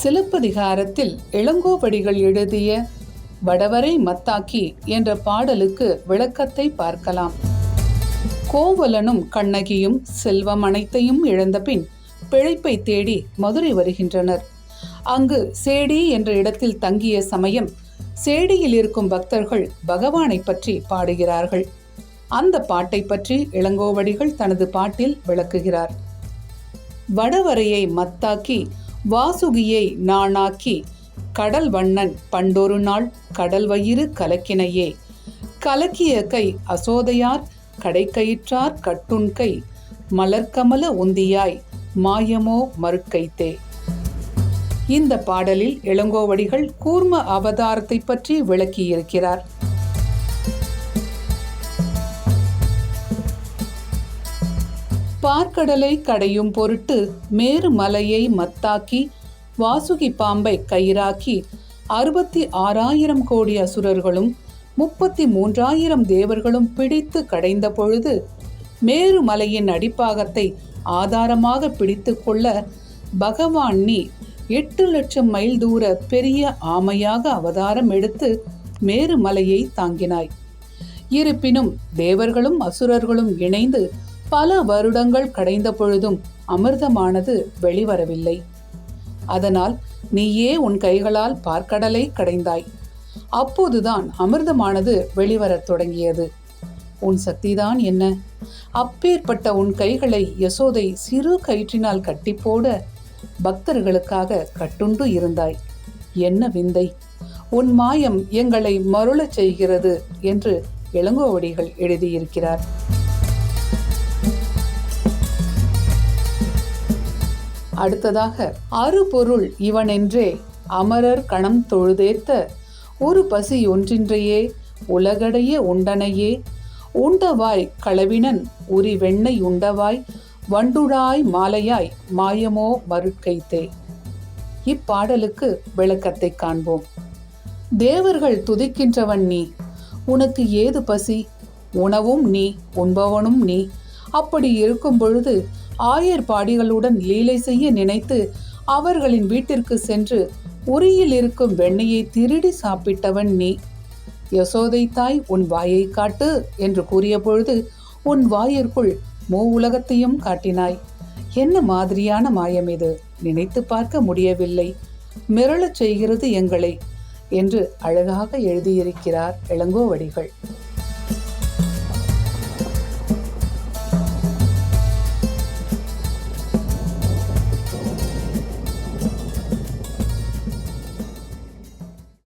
சிலப்பதிகாரத்தில் இளங்கோவடிகள் எழுதிய வடவரை மத்தாக்கி என்ற பாடலுக்கு விளக்கத்தை பார்க்கலாம். கோவலனும் கண்ணகியும் செல்வம் அனைத்தையும் இழந்தபின் பிழைப்பை தேடி மதுரை வருகின்றனர். அங்கு சேடி என்ற இடத்தில் தங்கிய சமயம் சேடியில் இருக்கும் பக்தர்கள் பகவானை பற்றி பாடுகிறார்கள். அந்த பாட்டை பற்றி இளங்கோவடிகள் தனது பாட்டில் விளக்குகிறார். வடவரையை மத்தாக்கி வாசுகியை நாணாக்கி கடல் வண்ணன் பண்டொரு நாள் கடல் வயிறு கலக்கினையே. கலக்கிய கை அசோதையார் கடைக்கயிற்றார் கட்டுண்கை மலர்கமல உந்தியாய் மாயமோ மறுக்கைத்தே. இந்த பாடலில் இளங்கோவடிகள் கூர்ம அவதாரத்தை பற்றி விளக்கியிருக்கிறார். பார்க்கடலை கடையும் பொருட்டு மேரு மலையை மத்தாக்கி வாசுகி பாம்பை கயிறாக்கி அறுபத்தி ஆறாயிரம் கோடி அசுரர்களும் முப்பத்தி மூன்றாயிரம் தேவர்களும் பிடித்து கடைந்த பொழுது மேரு மலையின் அடிப்பாகத்தை ஆதாரமாக பிடித்து கொள்ள பகவான் நீ எட்டு லட்சம் மைல் தூர பெரிய ஆமையாக அவதாரம் எடுத்து மேரு மலையை தாங்கினாய். இருப்பினும் தேவர்களும் அசுரர்களும் இணைந்து பல வருடங்கள் கடைந்த பொழுதும் அமிர்தமானது வெளிவரவில்லை. அதனால் நீயே உன் கைகளால் பார்க்கடலை கடைந்தாய். அப்போதுதான் அமிர்தமானது வெளிவரத் தொடங்கியது. உன் சக்திதான் என்ன? அப்பேற்பட்ட உன் கைகளை யசோதை சிறு கயிற்றினால் கட்டிப்போட பக்தர்களுக்காக கட்டுண்டு இருந்தாய். என்ன விந்தை? உன் மாயம் எங்களை மருளச் செய்கிறது என்று இளங்கோவடிகள் எழுதியிருக்கிறார். அடுத்ததாக அருபொருள் இவனென்றே அமரர் கணம் தொழுதேத்த ஒரு பசி ஒன்றின்றையே உலகடைய உண்டனையே. உண்டவாய் களவினன் உரி வெண்ணெய் உண்டவாய் வண்டுழாய் மாலையாய் மாயமோ மறுக்கைத்தே இப்பாடலுக்கு விளக்கத்தை காண்போம். தேவர்கள் துதிக்கின்றவன் நீ உனக்கு ஏது பசி? உணவும் நீ உண்பவனும் நீ. அப்படி இருக்கும் பொழுது ஆயர் பாடிகளுடன் லீலை செய்ய நினைத்து அவர்களின் வீட்டிற்கு சென்று உரியில் இருக்கும் வெண்ணெயை திருடி சாப்பிட்டவன் நீ. யசோதை தாய் உன் வாயை காட்டு என்று கூறிய பொழுது உன் வாயிற்குள் மூ உலகத்தையும் காட்டினாய். என்ன மாதிரியான மாயம் இது? நினைத்து பார்க்க முடியவில்லை. மிரளச் செய்கிறது எங்களை என்று அழகாக எழுதியிருக்கிறார் இளங்கோவடிகள்.